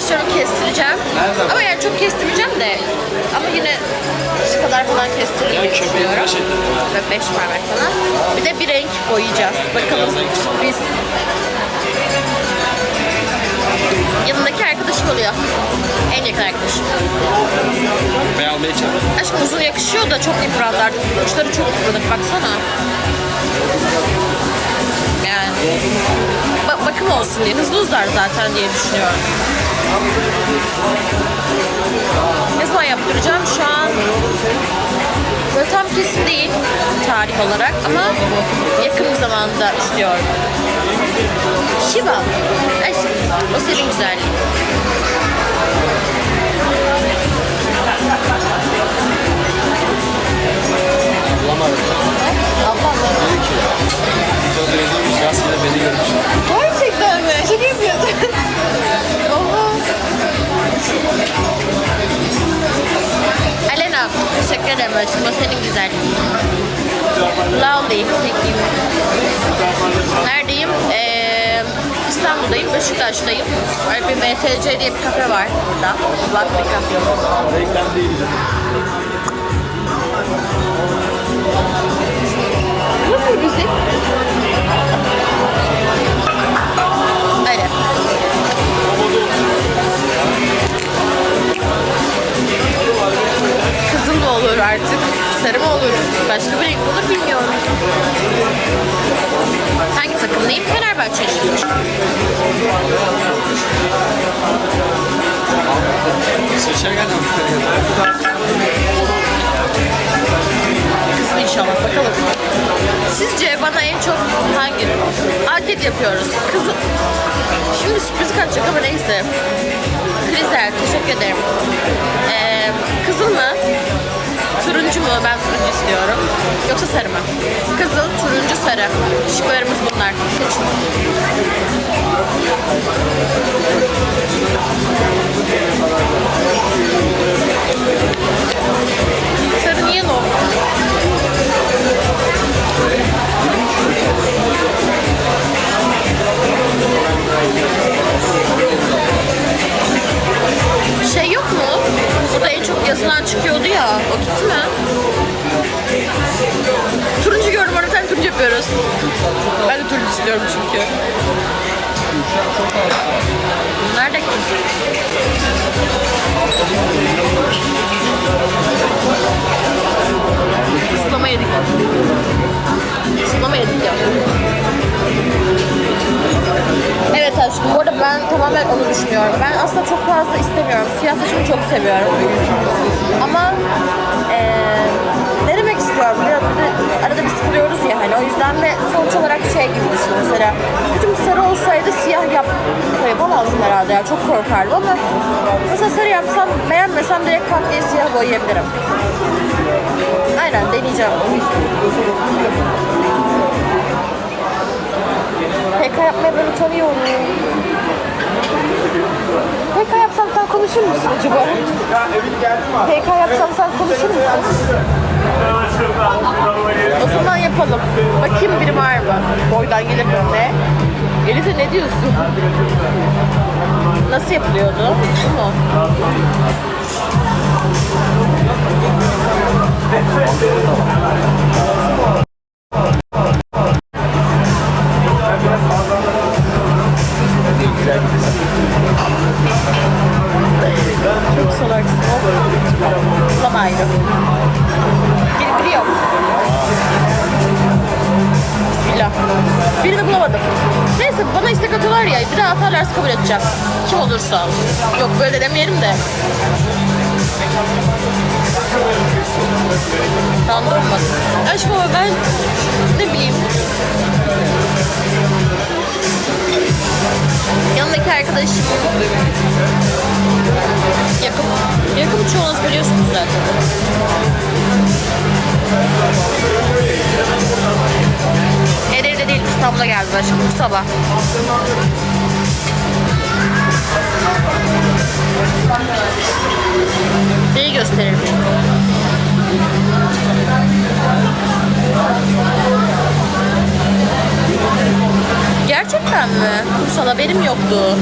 saçlarımı kestireceğim. Ama yani çok kestireceğim de ama yine şu kadar falan kestirmeyi düşünüyorum. Ve beş parmak falan. Bir de bir renk boyayacağız. Bakalım sürpriz. Yanındaki arkadaşım oluyor. En yakın arkadaşım. Ben almaya çalışıyorum. Aşkım uzun yakışıyor da çok yıprandı. Uçları çok yıpranık baksana. Yani ba- bakım olsun diye. Hızlı uzar zaten diye düşünüyorum. Ne zaman yaptıracağım? Şu an böyle tam kesin değil tarih olarak ama yakın zamanda istiyorum. Shiba. Aşkım o senin güzelliğin. Ablam aşkım. O senin güzelliğin. Lovely. Thank you. Neredeyim? Ee, İstanbul'dayım. Beşiktaş'tayım. Böyle bir MTC diye bir kafe var burada. Black bir kafe. Reklam değil. İnşallah bakalım. Sizce bana en çok hangi? Anket yapıyoruz. Kızıl. Şimdi sürpriz kaçacak ama neyse. Krizel teşekkür ederim. Ee, kızıl mı? Turuncu mu? Ben turuncu istiyorum. Yoksa sarı mı? Kızıl, turuncu, sarı. Şıklarımız bunlar. Seçin. İstiyorum çünkü. Nerede ki? Islama yedik. Islama yedik ya. Evet aşkım. Bu arada ben tamamen onu düşünüyorum. Ben aslında çok fazla istemiyorum. Siyah çok seviyorum. Ama eee ne demek istiyorum? Biraz O yüzden de sonuç olarak şey gibi düşün mesela. Saçım sarı olsaydı siyah yap yapamazdım herhalde ya. Çok korkardım ama mesela sarı yapsam beğenmesem direkt pat diye siyah boyayabilirim. Aynen deneyeceğim. PK yapmaya ben utanıyorum. PK yapsam sen konuşur musun acaba? PK yapsam sen konuşur musun? O zaman yapalım. Bakayım biri var mı? Boydan gelir mi? Ne? Elif'e ne diyorsun? Nasıl yapılıyordu? Bu mu? Çok salaksın. Bulama Neyse bana istek atıyorlar ya. Bir daha atarlarsa kabul edeceğim. Kim olursa. Yok böyle de demeyelim de. Kandırmadım. Aşkım ama ben ne bileyim. Yanındaki arkadaşım Yakın. Yakın çoğunuz biliyorsunuz zaten. Değil İstanbul'a geldi aşkım bu sabah. Neyi gösterelim? Gerçekten mi? Kumsal haberim yoktu.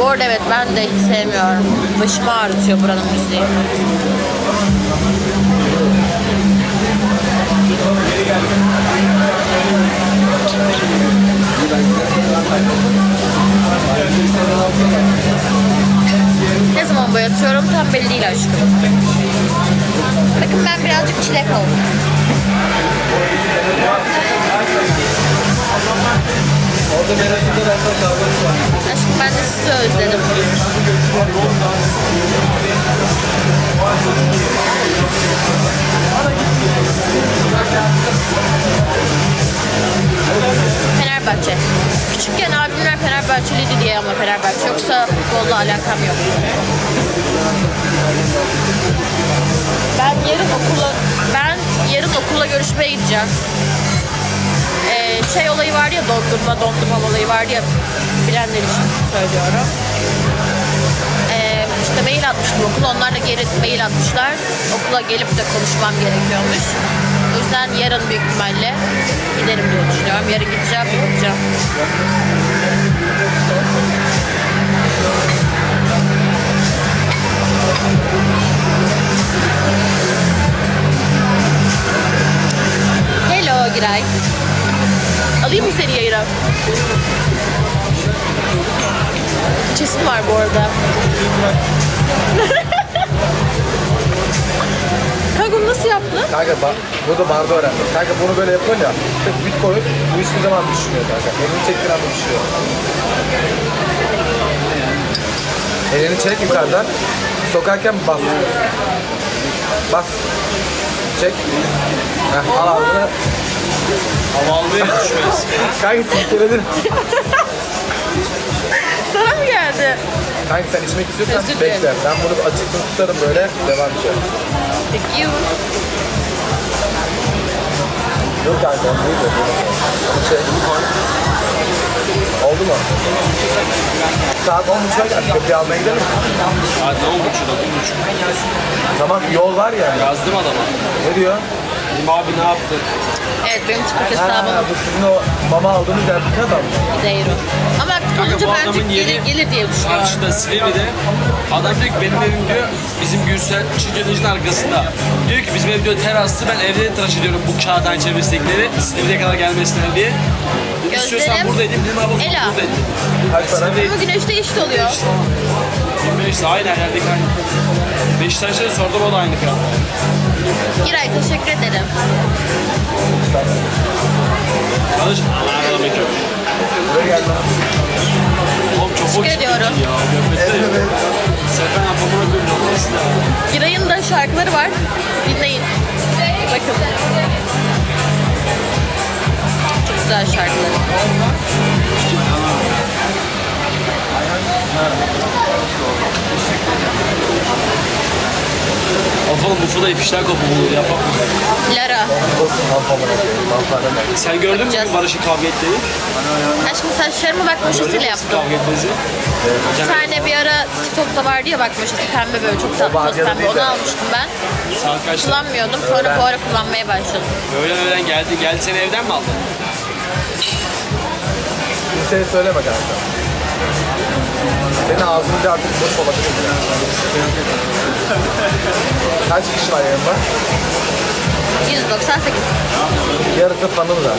Bu arada evet ben de hiç sevmiyorum. Başımı ağrıtıyor buranın müziği. Ne zaman boyatıyorum tam belli değil aşkım. Bakın ben birazcık çilek var. Aşkım ben de sizi özledim. Fenerbahçe. Küçükken abimler Fenerbahçeliydi diye ama Fenerbahçe. Yoksa futbolla alakam yok. Ben yarın okula ben yarın okula görüşmeye gideceğim. Ee, şey olayı var ya dondurma dondurma olayı var ya bilenler için söylüyorum. Ee, işte mail atmıştım okula. Onlar da geri mail atmışlar. Okula gelip de konuşmam gerekiyormuş. O yüzden yarın büyük ihtimalle giderim diye düşünüyorum. Yarın gideceğim, yapacağım. Hello Giray. Alayım mı seni yayına? Çesim var bu arada. Bunu nasıl yaptın? Kanka ba- burada barda öğrendim. Kanka bunu böyle yapıyorsun ya. Tık bit koyup bu hiçbir zaman düşmüyor kanka. Elini çektiğin anda düşüyor. Elini çek yukarıdan. Sokarken bas. Bas. Çek. Heh, al ağzını. Hava almaya düşmez. Kanka silkeledin. Sana mı geldi? Kanka sen içmek istiyorsan Özür dilerim. bekle. Ben bunu açık tutarım böyle. Devam edeceğim. Thank you. Dur kanka onu değil de. Şey. Oldu mu? Saat 10.30'a geldik. Köpeği almaya gidelim mi? Saat ne oldu? Şurada bir buçuk. Tamam yol var yani. Yazdım adama. Ne diyor? Dedim abi ne yaptın? Evet benim Ha, hesabım bu sizin o mama aldığınız yerdeki adam mı? Gideyro. Ama aktif Kanka olunca bu bence adamın gelir, yeri gelir diye düşünüyorum. Karşıda Silivri'de. Adam diyor ki benim evim diyor bizim Gürsel Çiğdönücü'nün arkasında. Diyor ki bizim ev diyor teraslı ben evde tıraş ediyorum bu kağıthan çevresindekileri Silivri'ye kadar gelmesinler diye. Dedim, İstiyorsan Gözlerim- buradaydım dedim abi Ela. buradaydım. Kaç para? Ama güneşte eşit oluyor. 25 aynı her yerdeki aynı. Beşiktaş'a sordum o da aynı fiyat. Giray teşekkür ederim. Kardeşim Allah'a emanet yok. Buraya geldim. Oğlum çok hoş Teşekkür ediyorum. Ya göbekte. Sefen apamına bir noktası da. Giray'ın da şarkıları var. Dinleyin. Bakın. Çok güzel şarkıları. Afalım bufu da ifişler kopu bulur yapalım. Lara. Sen gördün mü Bakacağız. Barış'ın kavga ettiğini? Aşkım saçlarımı bak maşasıyla yaptım. Kavga etmesi. Bir tane bir ara TikTok'ta vardı ya bak maşası pembe böyle çok tatlı toz pembe. Onu almıştım ben. Saat kaçta? Kullanmıyordum. Sonra bu ara kullanmaya başladım. Öğlen öğlen geldi. Geldi seni evden mi aldın? Kimseye söyleme kanka. Senin ağzınca artık boş olabilir. Kaç kişi var yanında? 198. Yarısı fanım zaten.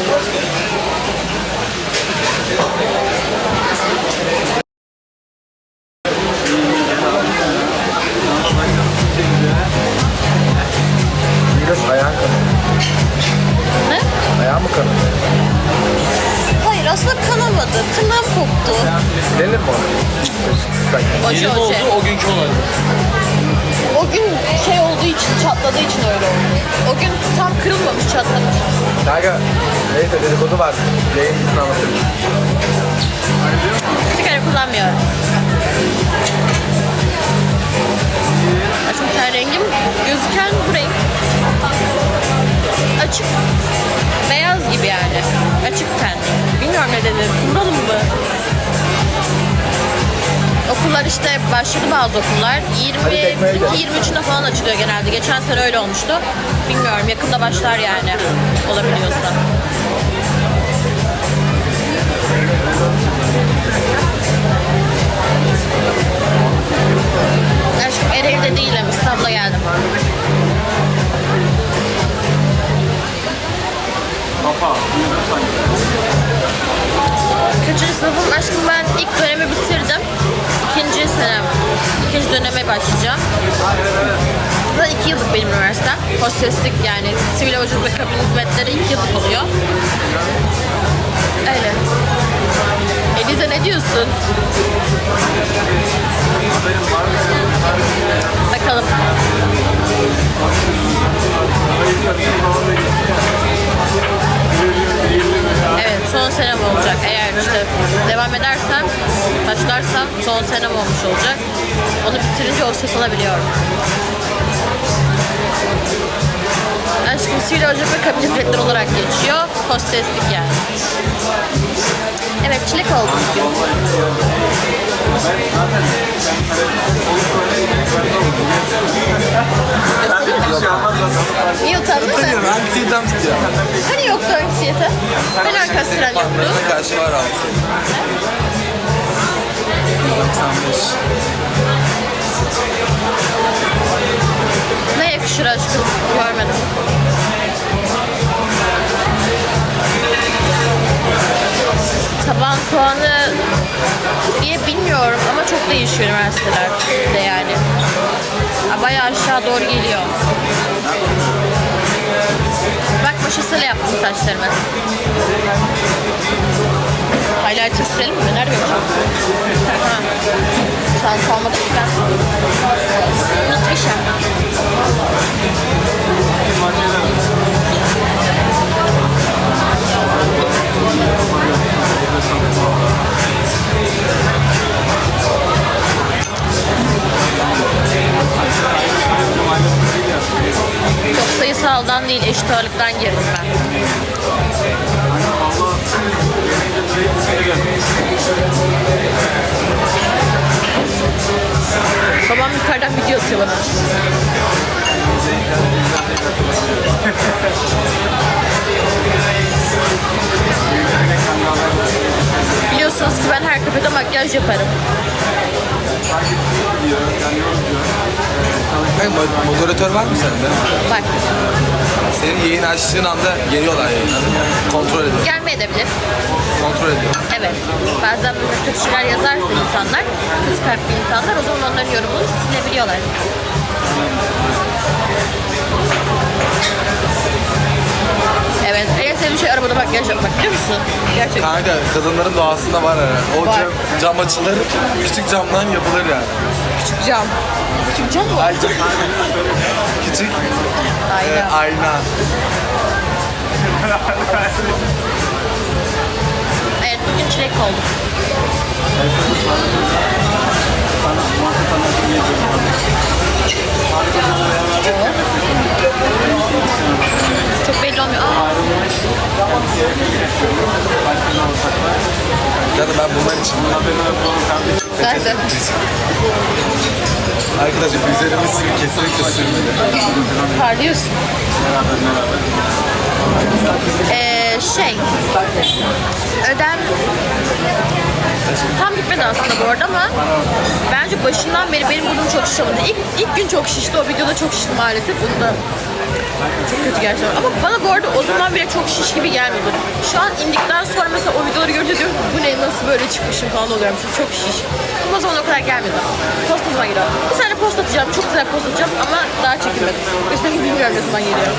Oje Yeni mi oldu oje. o günkü olay. O gün şey olduğu için, çatladığı için öyle oldu. O gün tam kırılmamış, çatlamış. Kanka neyse dedikodu var. Yayın bitsin anlatırım. Sigara kullanmıyorum. Aslında ten rengim gözüken bu renk. Açık. Beyaz gibi yani. Açık ten. Bilmiyorum ne denir. Kumralım mı? Okullar işte başladı bazı okullar. 22-23'ünde falan açılıyor genelde. Geçen sene öyle olmuştu. Bilmiyorum yakında başlar yani olabiliyorsa. Aşkım Ereğli'de değilim. İstanbul'a geldim. Kafa. Kaçıncı sınıfım? Aşkım ben ilk dönemi bitirdim. İkinci döneme başlayacağım. Zaten iki yıllık benim üniversitem. Hosteslik yani sivil havacılık ve kabin hizmetleri iki yıllık oluyor. Öyle. Elize ne diyorsun? Bakalım. Evet son senem olacak. Eğer işte devam edersem, başlarsam son senem olmuş olacak. Onu bitirince hostes olabiliyorum. Aşkım sivil ve kabin hizmetleri olarak geçiyor. Hosteslik yani. Evet çilek oldu bugün. Niye utandın mı? Anksiyetem tutuyor. Hani yoktu anksiyete? Hani arkastıran yoktu? karşı var altı. 95. Ne yakışır aşkım? Görmedim. Taban puanı diye bilmiyorum ama çok değişiyor üniversitelerde yani. Bayağı aşağı doğru geliyor. Bak maşasıyla yaptım saçlarımı. Highlighter sürelim mi? Nerede? Ha. Çanta almadık ki ben. Unutmuşum. Çok sayısaldan değil, eşit ağırlıktan girdim ben. Babam yukarıdan video atıyor bana. Biliyorsunuz ki ben her kafede makyaj yaparım. Hey, mo- moderatör var mı sende? Bak Senin yayın açtığın anda geliyorlar yayına. Kontrol ediyor. gelmeyebilir. Kontrol ediyor. Evet. Bazen böyle kötü şeyler yazarsa insanlar, kötü kalpli insanlar o zaman onların yorumunu silebiliyorlar. Evet. Sevdiğim şey arabada makyaj yapmak biliyor musun? Gerçekten. Kanka kadınların doğasında var herhalde. O Var. cam, cam açılır, küçük camdan yapılır yani. Küçük cam. Küçük cam mı? Ay cam. küçük e, Aynen. ayna. Evet bugün çilek oldu. Çok belli olmuyor. Aa, Yani ben bunlar için zaten. arkadaşlar üzerimiz kesinlikle sürmeli. Parlıyorsun. Ee, şey, ödem tam gitmedi aslında bu arada ama bence başından beri benim burnum çok şişti. İlk, ilk gün çok şişti, o videoda çok şişti maalesef. Bunu da çok kötü gerçekten. Ama bana bu arada o zaman bile çok şiş gibi gelmedi. Şu an indikten sonra mesela o videoları görünce diyorum bu ne nasıl böyle çıkmışım falan oluyorum. Çünkü çok şiş. Ama o zaman o kadar gelmedi. Post ne zaman geliyor? Bir tane post atacağım. Çok güzel post atacağım ama daha çekilmedi. Üstelik bilmiyorum ne zaman geliyor.